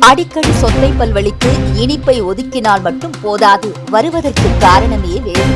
அடிக்கடி சொத்தை பல்வழிக்கு இனிப்பை ஒதுக்கினால் மட்டும் போதாது வருவதற்கு காரணமே வேறு.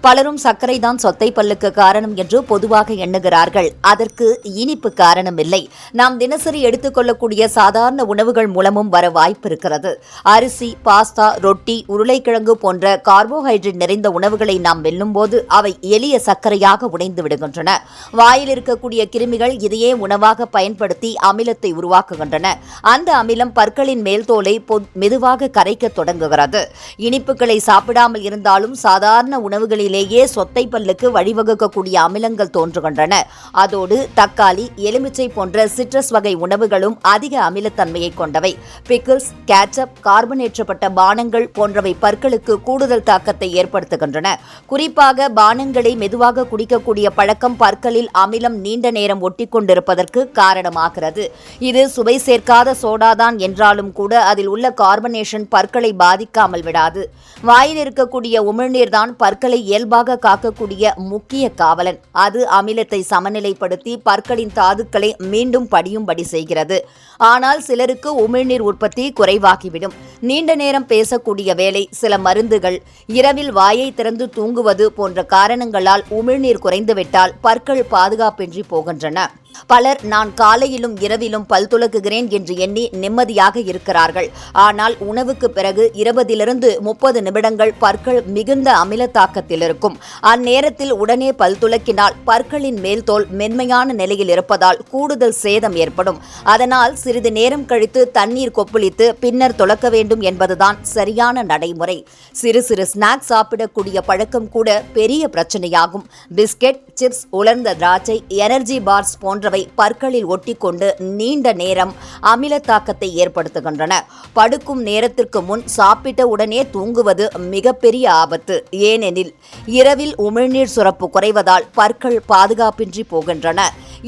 பலரும் சர்க்கரை தான் சொத்தை பல்லுக்கு காரணம் என்று பொதுவாக எண்ணுகிறார்கள். அதற்கு இனிப்பு காரணம் இல்லை நாம் தினசரி எடுத்துக்கொள்ளக்கூடிய சாதாரண உணவுகள் மூலமும் வர வாய்ப்பு இருக்கிறது அரிசி பாஸ்தா ரொட்டி உருளைக்கிழங்கு போன்ற கார்போஹைட்ரேட் நிறைந்த உணவுகளை நாம் வெல்லும்போது அவை எளிய சர்க்கரையாக உடைந்து விடுகின்றன. வாயில் இருக்கக்கூடிய கிருமிகள் இதையே உணவாக பயன்படுத்தி அமிலத்தை உருவாக்குகின்றன. அந்த அமிலம் பற்களின் மேல் தோலை பொ- மெதுவாக கரைக்க தொடங்குகிறது. இனிப்புகளை சாப்பிடாமல் இருந்தாலும் சாதாரண உணவுகளில் உணவுகளிலேயே சொத்தை பல்லுக்கு வழிவகுக்கக்கூடிய அமிலங்கள் தோன்றுகின்றன. அதோடு தக்காளி எலுமிச்சை போன்ற சிட்ரஸ் வகை உணவுகளும் அதிக அமிலத்தன்மையை கொண்டவை. பிக்கிள்ஸ் கேச்சப் கார்பனேற்றப்பட்ட பானங்கள் போன்றவை பற்களுக்கு கூடுதல் தாக்கத்தை ஏற்படுத்துகின்றன. குறிப்பாக பானங்களை மெதுவாக குடிக்கக்கூடிய பழக்கம் பற்களில் அமிலம் நீண்ட நேரம் ஒட்டிக்கொண்டிருப்பதற்கு காரணமாகிறது. இது சுவை சேர்க்காத சோடாதான் என்றாலும் கூட அதில் உள்ள கார்பனேஷன் பற்களை பாதிக்காமல் விடாது. வாயில் இருக்கக்கூடிய உமிழ்நீர் தான் பற்களை இயல்பாக காக்கக்கூடிய முக்கிய காவலன். அது அமிலத்தை சமநிலைப்படுத்தி பற்களின் தாதுக்களை மீண்டும் படியும்படி செய்கிறது. ஆனால் சிலருக்கு உமிழ்நீர் உற்பத்தி குறைவாகிவிடும். நீண்ட நேரம் பேசக்கூடிய வேலை சில மருந்துகள் இரவில் வாயை திறந்து தூங்குவது போன்ற காரணங்களால் உமிழ்நீர் குறைந்துவிட்டால் பற்கள் பாதுகாப்பின்றி போகின்றன. பலர் நான் காலையிலும் இரவிலும் பல் துலக்குகிறேன் என்று எண்ணி நிம்மதியாக இருக்கிறார்கள். ஆனால் உணவுக்கு பிறகு இருபதிலிருந்து முப்பது நிமிடங்கள் பற்கள் மிகுந்த அமில தாக்கத்தில் இருக்கும். அந்நேரத்தில் உடனே பல் துலக்கினால் பற்களின் மேல்தோல் மென்மையான நிலையில் இருப்பதால் கூடுதல் சேதம் ஏற்படும். அதனால் சிறிது நேரம் கழித்து தண்ணீர் கொப்பளித்து பின்னர் துளக்க வேண்டும் என்பதுதான் சரியான நடைமுறை. சிறு சிறு ஸ்நாக்ஸ் சாப்பிடக்கூடிய பழக்கம் கூட பெரிய பிரச்சனையாகும். பிஸ்கெட் சிப்ஸ் உலர்ந்த திராட்சை எனர்ஜி பார்ஸ் போன்ற போன்றவை பற்களில் ஒட்டிக்கொண்டு நீண்ட நேரம் அமில தாக்கத்தை ஏற்படுத்துகின்றன. படுக்கும் நேரத்திற்கு முன் சாப்பிட்ட உடனே தூங்குவது மிகப்பெரிய ஆபத்து. ஏனெனில் இரவில் உமிழ்நீர் சுரப்பு குறைவதால் பற்கள் பாதுகாப்பின்றி போகின்றன.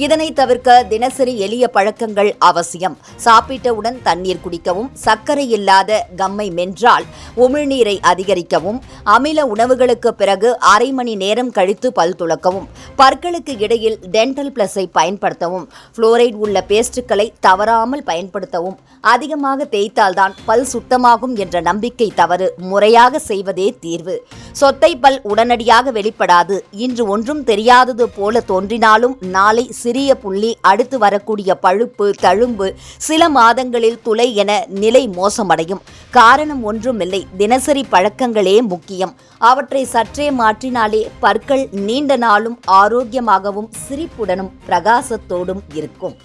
இதனை தவிர்க்க தினசரி எளிய பழக்கங்கள் அவசியம். சாப்பிட்டவுடன் தண்ணீர் குடிக்கவும் சர்க்கரை இல்லாத கம்மை மென்றால் உமிழ்நீரை அதிகரிக்கவும் அமில உணவுகளுக்கு பிறகு அரை மணி நேரம் கழித்து பல் துலக்கவும் பற்களுக்கு இடையில் டென்டல் பிளஸை பயன்படுத்தவும். புளோரைட் உள்ள பேஸ்டுகளை தவறாமல் பயன்படுத்தவும். அதிகமாக தேய்த்தால்தான் பல் சுத்தமாகும் என்ற நம்பிக்கை தவறு முறையாக செய்வதே தீர்வு. சொத்தை பல் உடனடியாக வெளிப்படாது. இன்று ஒன்றும் தெரியாதது போல தோன்றினாலும் நாளை சிறிய புள்ளி அடுத்து வரக்கூடிய பழுப்பு தழும்பு சில மாதங்களில் துளை என நிலை மோசமடையும். காரணம் ஒன்றுமில்லை. தினசரி பழக்கங்களே முக்கியம். அவற்றை சற்றே மாற்றினாலே பற்கள் நீண்ட நாளும் ஆரோக்கியமாகவும் சிரிப்புடனும் பிரகாசத்தோடும் இருக்கும்.